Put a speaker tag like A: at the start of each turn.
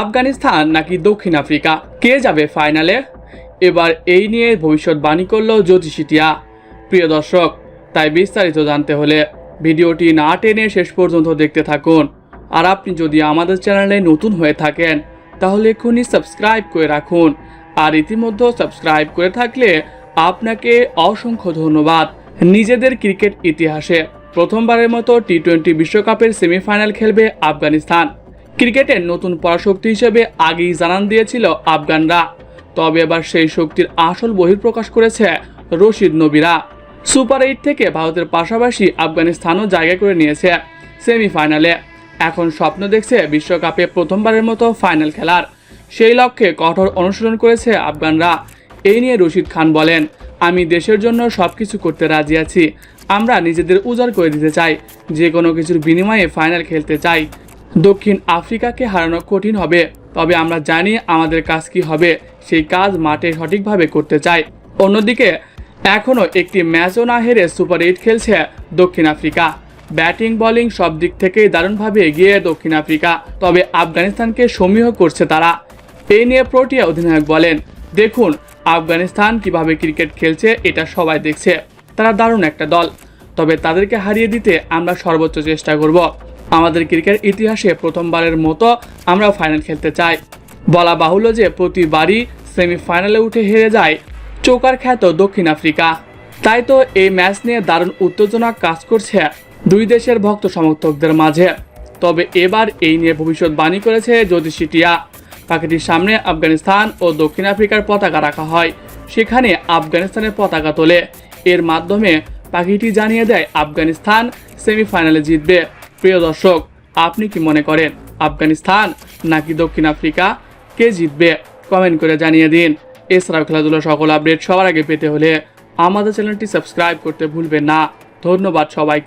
A: আফগানিস্তান নাকি দক্ষিণ আফ্রিকা? কে যাবে ফাইনালে? এবার এই নিয়ে ভবিষ্যৎবাণী করল জ্যোতিষিটিয়া প্রিয় দর্শক, তাই বিস্তারিত জানতে হলে ভিডিওটি না টেনে শেষ পর্যন্ত দেখতে থাকুন। আর আপনি যদি আমাদের চ্যানেলে নতুন হয়ে থাকেন, তাহলে এক্ষুনি সাবস্ক্রাইব করে রাখুন। আর ইতিমধ্যে সাবস্ক্রাইব করে থাকলে আপনাকে অসংখ্য ধন্যবাদ নিজেদের ক্রিকেট ইতিহাসে। প্রথমবারের মতো টি টোয়েন্টি বিশ্বকাপের সেমিফাইনাল খেলবে আফগানিস্তান। ক্রিকেটের নতুন পরাশক্তি হিসেবে আগেই জানান দিয়েছিল আফগানরা। তবে এবার সেই শক্তির আসল বহিঃপ্রকাশ করেছে রশিদ নবীরা। সুপার এইট থেকে ভারতের পাশাপাশি আফগানিস্তানও জায়গা করে নিয়েছে সেমিফাইনালে। এখন স্বপ্ন দেখছে বিশ্বকাপে প্রথমবারের মতো ফাইনাল খেলার। সেই লক্ষ্যে কঠোর অনুশীলন করেছে আফগানরা। এই নিয়ে রশিদ খান বলেন, আমি দেশের জন্য সব কিছু করতে রাজি আছি। আমরা নিজেদের উজাড় করে দিতে চাই। যে কোনো কিছুর বিনিময়ে ফাইনাল খেলতে চাই। দক্ষিণ আফ্রিকাকে হারানো কঠিন হবে। তবে আমরা জানি আমাদের কাজ কি হবে। সেই কাজ মাঠে সঠিকভাবে করতে চাই। অন্যদিকে, এখনও একটি ম্যাচও না হেরে সুপার এইট খেলছে দক্ষিণ আফ্রিকা। ব্যাটিং, বোলিং সব দিক থেকেই দারুণভাবে এগিয়ে দক্ষিণ আফ্রিকা। তবে আফগানিস্তানকে সমীহ করছে তারা। এই নিয়ে প্রোটিয়া অধিনায়ক বলেন, দেখুন, আফগানিস্তান কীভাবে ক্রিকেট খেলছে, এটা সবাই দেখছে। তারা দারুণ একটা দল। তবে তাদেরকে হারিয়ে দিতে আমরা সর্বোচ্চ চেষ্টা করব। আমাদের ক্রিকেট ইতিহাসে প্রথমবারের মতো আমরা ফাইনাল খেলতে চাই। বলা বাহুল্য যে প্রতিবারই সেমিফাইনালে উঠে হেরে যায় চোকার খ্যাত দক্ষিণ আফ্রিকা। তাই তো এই ম্যাচ নিয়ে দারুণ উত্তেজনা কাজ করছে দুই দেশের ভক্ত সমর্থকদের মাঝে। তবে এবার এই নিয়ে ভবিষ্যৎবাণী করেছে জ্যোতিষী টিয়া। পাখিটির সামনে আফগানিস্তান ও দক্ষিণ আফ্রিকার পতাকা রাখা হয়। সেখানে আফগানিস্তানের পতাকা তোলে। এর মাধ্যমে পাখিটি জানিয়ে দেয় আফগানিস্তান সেমিফাইনালে জিতবে। প্রিয় দর্শক, আপনি কি মনে করেন আফগানিস্তান নাকি দক্ষিণ আফ্রিকা? কে জিতবে? কমেন্ট করে জানিয়ে দিন। এছাড়াও খেলাধুলার সকল আপডেট সবার আগে পেতে হলে আমাদের চ্যানেলটি সাবস্ক্রাইব করতে ভুলবেন না। ধন্যবাদ সবাইকে।